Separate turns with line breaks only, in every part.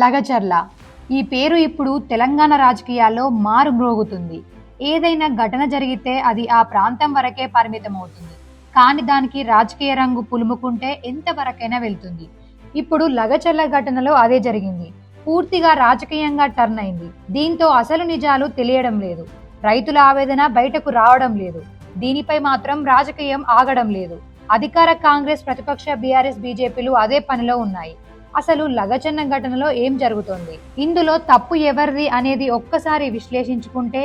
లగచర్ల ఈ పేరు ఇప్పుడు తెలంగాణ రాజకీయాల్లో మారుమ్రోగుతుంది. ఏదైనా ఘటన జరిగితే అది ఆ ప్రాంతం వరకే పరిమితమవుతుంది. కానీ దానికి రాజకీయ రంగు పులుముకుంటే ఎంతవరకైనా వెళ్తుంది. ఇప్పుడు లగచర్ల ఘటనలో అదే జరిగింది. పూర్తిగా రాజకీయంగా టర్న్ అయింది. దీంతో అసలు నిజాలు తెలియడం లేదు. రైతుల ఆవేదన బయటకు రావడం లేదు. దీనిపై మాత్రం రాజకీయం ఆగడం లేదు. అధికార కాంగ్రెస్ ప్రతిపక్ష బీఆర్ఎస్ బీజేపీలు అదే పనిలో ఉన్నాయి. అసలు లగచన్న ఘటనలో ఏం జరుగుతోంది? ఇందులో తప్పు ఎవరిది అనేది ఒక్కసారి విశ్లేషించుకుంటే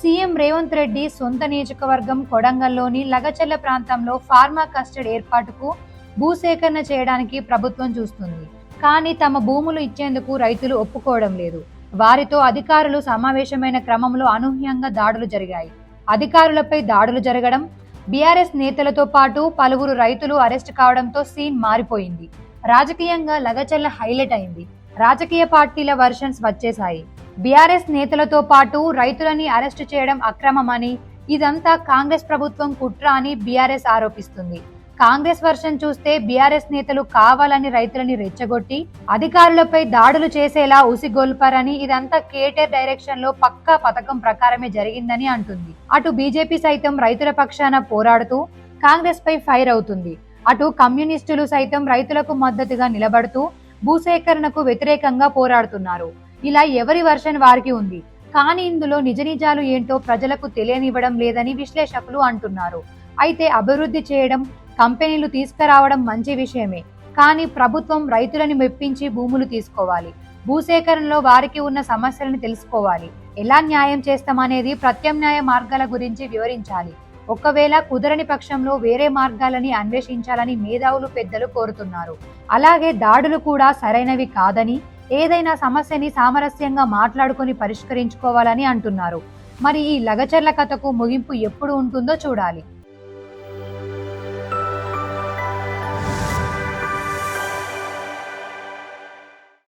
సీఎం రేవంత్ రెడ్డి సొంత నియోజకవర్గం కొడంగల్లోని లగచల్ల ప్రాంతంలో ఫార్మా కస్టడ్ ఏర్పాటుకు భూసేకరణ చేయడానికి ప్రభుత్వం చూస్తుంది. కానీ తమ భూములు ఇచ్చేందుకు రైతులు ఒప్పుకోవడం లేదు. వారితో అధికారులు సమావేశమైన క్రమంలో అనూహ్యంగా దాడులు జరిగాయి. అధికారులపై దాడులు జరగడం బీఆర్ఎస్ నేతలతో పాటు పలువురు రైతులు అరెస్ట్ కావడంతో సీన్ మారిపోయింది. రాజకీయంగా లగచల్ల హైలైట్ అయింది. రాజకీయ పార్టీల వర్షన్స్ వచ్చేశాయి. బీఆర్ఎస్ నేతలతో పాటు రైతులని అరెస్టు చేయడం అక్రమమని ఇదంతా కాంగ్రెస్ ప్రభుత్వం కుట్ర అని బీఆర్ఎస్ ఆరోపిస్తుంది. కాంగ్రెస్ వర్షన్ చూస్తే బీఆర్ఎస్ నేతలు కావాలని రైతులని రెచ్చగొట్టి అధికారులపై దాడులు చేసేలా ఉసిగొల్పారని ఇదంతా కేటర్ డైరెక్షన్లో పక్కా పథకం ప్రకారమే జరిగిందని అంటుంది. అటు బీజేపీ సైతం రైతుల పక్షాన పోరాడుతూ కాంగ్రెస్ పై ఫైర్ అవుతుంది. అటు కమ్యూనిస్టులు సైతం రైతులకు మద్దతుగా నిలబడుతూ భూసేకరణకు వ్యతిరేకంగా పోరాడుతున్నారు. ఇలా ఎవరి వర్షన్ వారికి ఉంది? కానీ ఇందులో నిజ నిజాలు ఏంటో ప్రజలకు తెలియనివ్వడం లేదని విశ్లేషకులు అంటున్నారు. అయితే అభివృద్ధి చేయడం కంపెనీలు తీసుకురావడం మంచి విషయమే. కానీ ప్రభుత్వం రైతులని మెప్పించి భూములు తీసుకోవాలి. భూసేకరణలో వారికి ఉన్న సమస్యలను తెలుసుకోవాలి. ఎలా న్యాయం చేస్తామనేది ప్రత్యామ్నాయ మార్గాల గురించి వివరించాలి. ఒకవేళ కుదరని పక్షంలో వేరే మార్గాలని అన్వేషించాలని మేధావులు పెద్దలు కోరుతున్నారు. అలాగే దాడులు కూడా సరైనవి కాదని ఏదైనా సమస్యని సామరస్యంగా మాట్లాడుకుని పరిష్కరించుకోవాలని అంటున్నారు. మరి ఈ లగచర్ల కథకు ముగింపు ఎప్పుడు ఉంటుందో చూడాలి.